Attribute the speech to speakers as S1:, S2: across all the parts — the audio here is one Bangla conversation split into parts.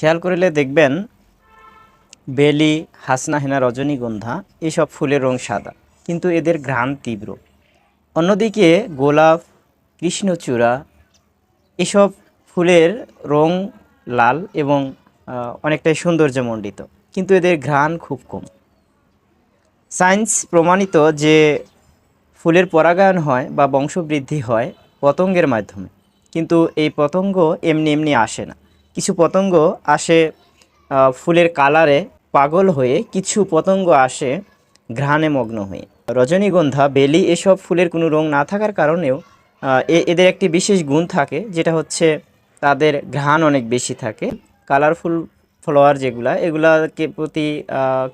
S1: খেয়াল করলে দেখবেন বেলি হাসনাহেনা রজনীগন্ধা এসব ফুলের রং সাদা, কিন্তু এদের ঘ্রাণ তীব্র। অন্যদিকে গোলাপ, কৃষ্ণচূড়া এসব ফুলের রং লাল এবং অনেকটাই সৌন্দর্যমণ্ডিত, কিন্তু এদের ঘ্রাণ খুব কম। সায়েন্স প্রমাণিত যে ফুলের পরাগায়ন হয় বা বংশবৃদ্ধি হয় পতঙ্গের মাধ্যমে, কিন্তু এই পতঙ্গ এমনি এমনি আসে না। কিছু পতঙ্গ আসে ফুলের কালারে পাগল হয়ে কিছু পতঙ্গ আসে ঘ্রাণে মগ্ন হয়ে। রজনীগন্ধা, বেলি এসব ফুলের কোনো রং না থাকার কারণেও এদের একটি বিশেষ গুণ থাকে, যেটা হচ্ছে তাদের ঘ্রাণ অনেক বেশি থাকে। কালারফুল ফ্লাওয়ার যেগুলা, এগুলাকে প্রতি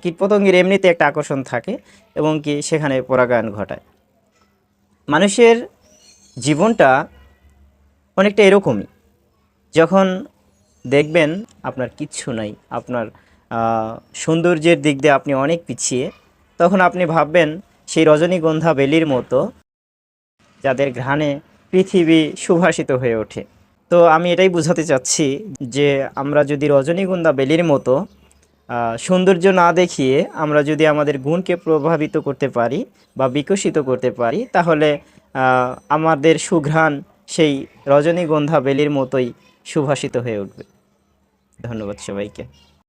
S1: কীটপতঙ্গের এমনিতে একটা আকর্ষণ থাকে এবং কি সেখানে পরাগায়ন ঘটায়। মানুষের জীবনটা অনেকটা এরকমই। যখন দেখবেন আপনার কিচ্ছু নাই। আপনার সৌন্দর্যের দিক দিয়ে আপনি অনেক পিছিয়ে। তখন আপনি ভাববেন সেই রজনীগন্ধা বেলির মতো যাদের ঘ্রাণে পৃথিবী সুভাষিত হয়ে ওঠে। তো আমি এটাই বোঝাতে চাচ্ছি যে আমরা যদি রজনীগন্ধা বেলির মতো সৌন্দর্য না দেখিয়ে আমরা যদি আমাদের গুণকে প্রভাবিত করতে পারি বা বিকশিত করতে পারি, তাহলে আমাদের সুঘ্রাণ সেই রজনীগন্ধা বেলির মতোই সুভাষিত হয়ে উঠবে। ধন্যবাদ সবাইকে।